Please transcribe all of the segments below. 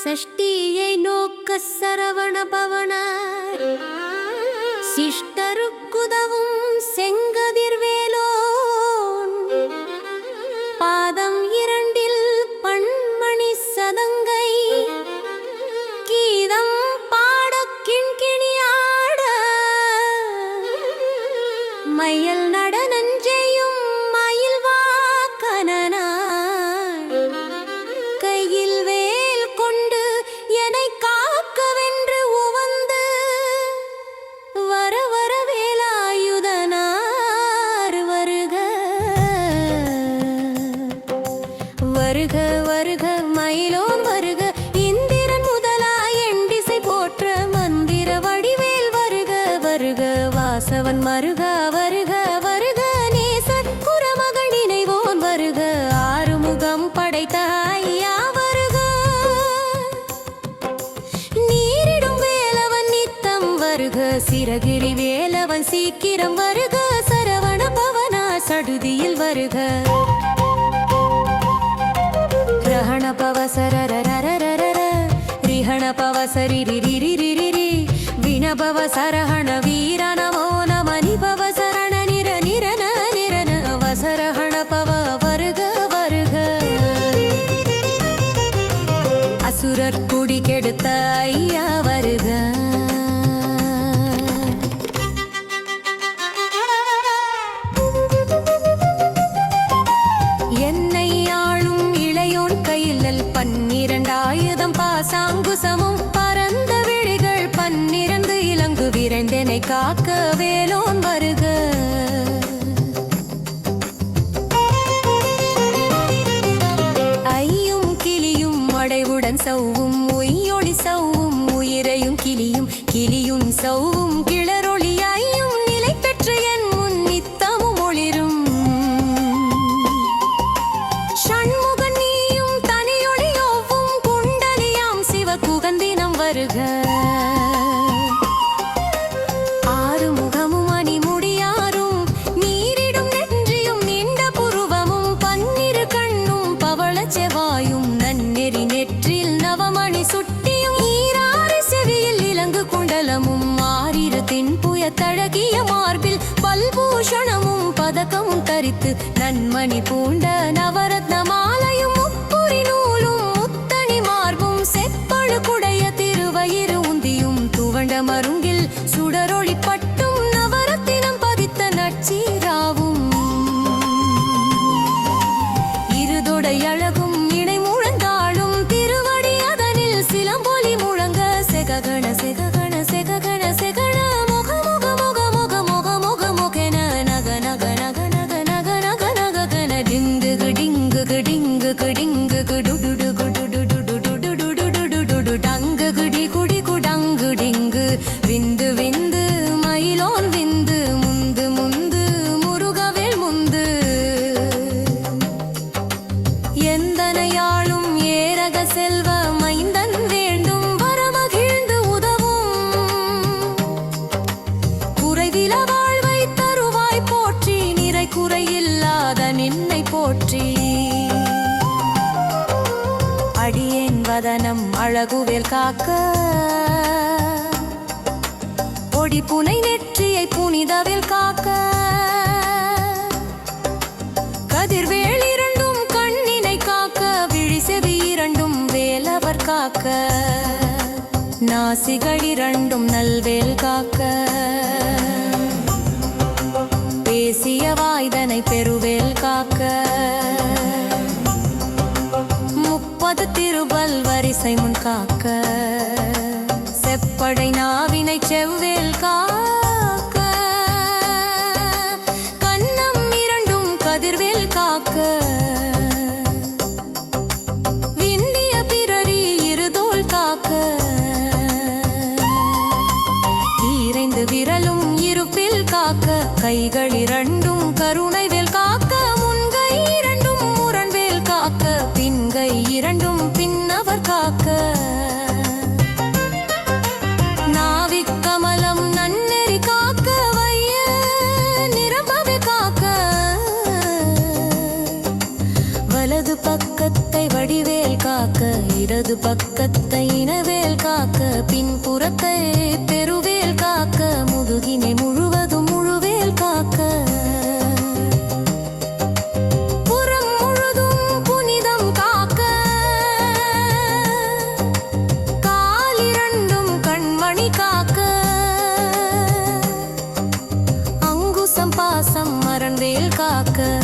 சஷ்டியை நோக்க சரவண பவன சிஷ்டருக்குதவும் வருக வருக மயிலோன் வருக. இந்திரன் முதலாய் எண்டிசை போற்ற மந்திர வடிவேல் வருக வருக. வாசவன் மருக வருக வருக. நேசன் குரமகள் நினைவோன் வருக. ஆறுமுகம் படைத்த ஐயா வருக. நீரிடும் வேலவன் நித்தம் வருக. சிறகிரி வேலவன் சீக்கிரம் வருக. சரவண பவனா சடுதியில் வருக. రిహణ పవసర రిహణ పవసరి రి వినభవ సరహణ వీర నమో விரைந்தனை காக்க வேலோன் வருக. ஐயும் கிளியும் அடைவுடன் சவ்வும் உய்யொளி சவ்வும் உயிரையும் கிளியும் கிளியும் சவ்வும் கிள தின்புய மார்பில் பல்பூஷணமும் பதக்கமும் தரித்து நன்மணி பூண்ட நவரத்ன மாலையும் முப்புரி நூலும் முத்தணி மார்பும் செப்பழு குடைய திருவயிறு உந்தியும் துவண்ட மருங்கில் குடுடு டங்கு குடி குடி குடங்கு டிங்கு. விந்து விந்து மயிலோன் விந்து முந்து முந்து முருகவேல் முந்து. எந்தனையாளும் ஏரக செல்வ மைந்தன் வேண்டும் வரமகிழ்ந்து உதவும். குறைவில வாழ்வை தருவாய் போற்றி நிறை குறையில்லாத நின்னை போற்றி. அடி வதனம் அழகுவேல் காக்க. பொடி புனை நெற்றியை புனிதவில் காக்க. கதிர்வேல் இரண்டும் கண்ணினை காக்க. விழி செவி இரண்டும் வேலவர் காக்க. நாசிகள் இரண்டும் நல்வேல் காக்க. திருபல் முன் காக்க பக்கத்தை இனவேல் காக்க பின்புறத்தை பெருவேல் காக்க முதுகினை முழுவதும் முழுவேல் காக்க. புறம் முழுதும் புனிதம் காக்க. காலிரண்டும் கண்மணி காக்க. அங்குசம் பாசம் மரண்வேல் காக்க.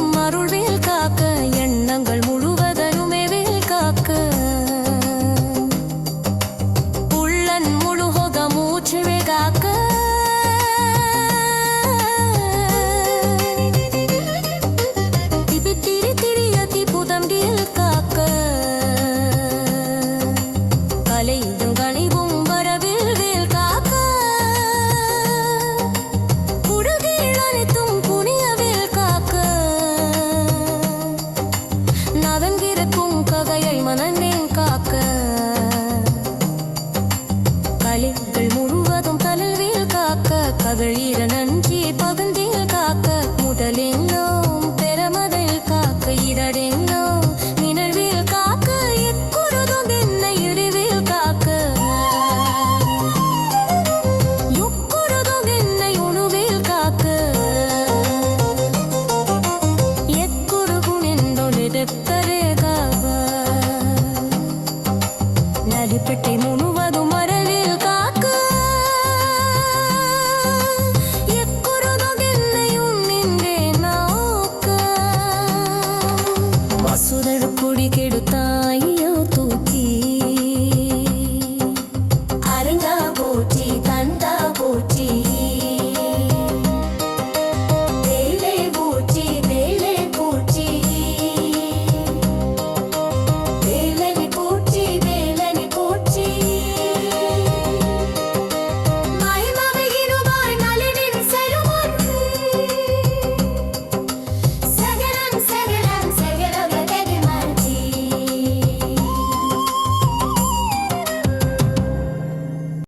Onlar